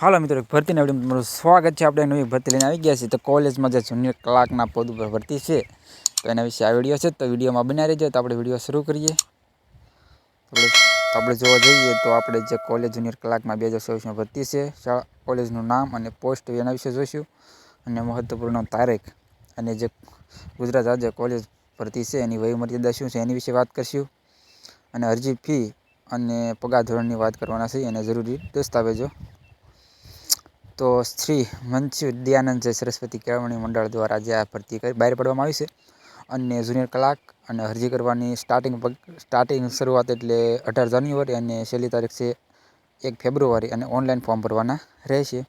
હાલો મિત્રો ભરતીના વિડીયોમાં તમારું સ્વાગત છે. આપણે નવી ભરતી લઈને આવી ગયા છીએ. તો કોલેજમાં જે જુનિયર કલાકના પદ ઉપર ભરતી છે, તો એના વિશે આ વીડિયો છે. તો વિડીયોમાં બનાવી રહેજો. તો આપણે વીડિયો શરૂ કરીએ. આપણે જોવા જઈએ તો આપણે જે કોલેજ જુનિયર કલાકમાં બે હજાર ચોવીસમાં ભરતી છે કોલેજનું નામ અને પોસ્ટ એના વિશે જોઈશું. અને મહત્વપૂર્ણ તારીખ અને જે ગુજરાત રાજ્ય કોલેજ ભરતી છે, એની વયમર્યાદા શું છે, એની વિશે વાત કરીશું. અને અરજી ફી અને પગાર ધોરણની વાત કરવાના છે. અને જરૂરી દસ્તાવેજો તો શ્રી મંચ વિદ્યાનંદ જય સરસ્વતી કેળવણી મંડળ દ્વારા જે આ ભરતી બહાર પાડવામાં આવી છે. અને જુનિયર કલાક અને અરજી કરવાની સ્ટાર્ટિંગ સ્ટાર્ટિંગ શરૂઆત એટલે અઢાર જાન્યુઆરી અને છેલ્લી તારીખ છે એક ફેબ્રુઆરી અને ઓનલાઈન ફોર્મ ભરવાના રહેશે.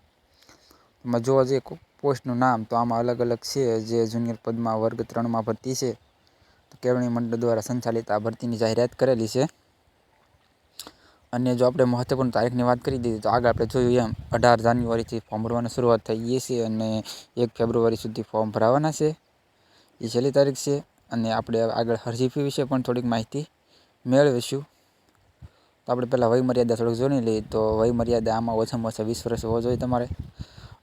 એમાં જોવા જઈએ પોસ્ટનું નામ તો આમાં અલગ અલગ છે. જે જુનિયર પદમાં વર્ગ ત્રણમાં ભરતી છે. કેળવણી મંડળ દ્વારા સંચાલિત આ ભરતીની જાહેરાત કરેલી છે. અને જો આપણે મહત્વપૂર્ણ તારીખની વાત કરી દીધી તો આગળ આપણે જોયું એમ, અઢાર જાન્યુઆરીથી ફોર્મ ભરવાની શરૂઆત થઈ ગઈ છે અને એક ફેબ્રુઆરી સુધી ફોર્મ ભરાવાના છે. એ છેલ્લી તારીખ છે અને આપણે આગળ અરજી ફી વિશે પણ થોડીક માહિતી મેળવીશું. તો આપણે પહેલાં વયમર્યાદા થોડુંક જોઈ લઈએ તો વયમર્યાદા આમાં ઓછામાં ઓછા વીસ વર્ષ હોવો જોઈએ તમારે.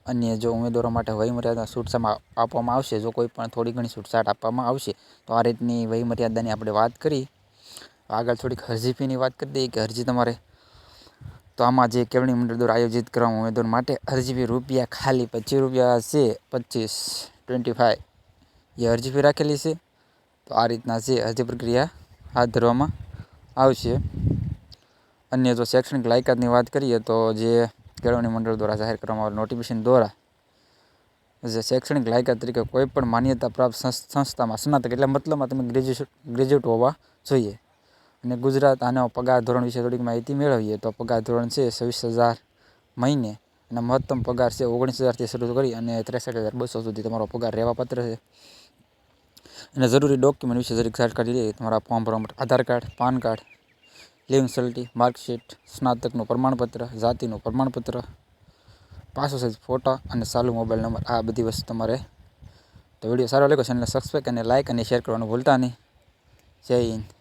અને જો ઉમેદવારો માટે વયમર્યાદા છૂટછાટ આપવામાં આવશે, જો કોઈ પણ થોડી ઘણી છૂટછાટ આપવામાં આવશે, તો આ રીતની વયમર્યાદાની આપણે વાત કરી. આગળ થોડીક અરજીફીની વાત કરી દઈએ કે અરજી તમારે તો આમાં જે કેળવણી મંડળ દ્વારા આયોજિત કરવામાં ઉમેદવાર માટે અરજી ફી રૂપિયા ખાલી પચીસ રૂપિયા છે, પચીસ ટ્વેન્ટી ફાઇવ એ અરજી ફી રાખેલી છે. તો આ રીતના છે અરજી પ્રક્રિયા હાથ ધરવામાં આવશે. અન્ય જો શૈક્ષણિક લાયકાતની વાત કરીએ તો જે કેળવણી મંડળ દ્વારા જાહેર કરવામાં આવેલ નોટિફિકેશન દ્વારા જે શૈક્ષણિક લાયકાત તરીકે કોઈ પણ માન્યતા પ્રાપ્ત સંસ્થામાં સ્નાતક એટલે મતલબમાં તમે ગ્રેજ્યુએટ ગ્રેજ્યુએટ હોવા જોઈએ. અને ગુજરાત આનો પગાર ધોરણ વિશે થોડીક માહિતી મેળવીએ તો પગાર ધોરણ છે છવ્વીસ હજાર મહિને અને મહત્તમ પગાર છે ઓગણીસ હજારથી શરૂ કરી અને ત્રેસઠ હજાર બસો સુધી તમારો પગાર રહેવાપાત્ર છે. અને જરૂરી ડોક્યુમેન્ટ વિશે જરીક જાણકારી લઈએ તમારા ફોર્મ ભરવા Aadhaar card, PAN card living certi marksheet સ્નાતકનું પ્રમાણપત્ર, જાતિનું પ્રમાણપત્ર પાસો સાઇઝ ફોટા અને ચાલુ મોબાઈલ નંબર આ બધી વસ્તુ તમારે તો વીડિયો સારો લાગ્યો ચેનલને સબસ્ક્રાઈબ અને લાઇક અને શેર કરવાનું ભૂલતા નહીં. જય હિન્દ.